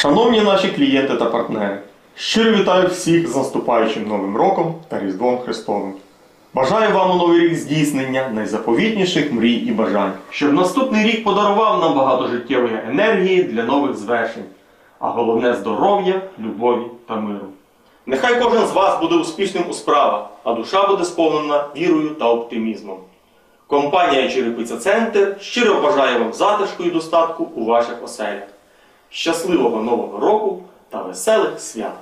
Шановні наші клієнти та партнери, щиро вітаю всіх з наступаючим Новим роком та Різдвом Христовим. Бажаю вам у новий рік здійснення найзаповітніших мрій і бажань, щоб наступний рік подарував нам багато життєвої енергії для нових звершень, а головне здоров'я, любові та миру. Нехай кожен з вас буде успішним у справах, а душа буде сповнена вірою та оптимізмом. Компанія Черепиця Центр щиро бажає вам затишку і достатку у ваших оселях. Щасливого Нового року та веселих свят!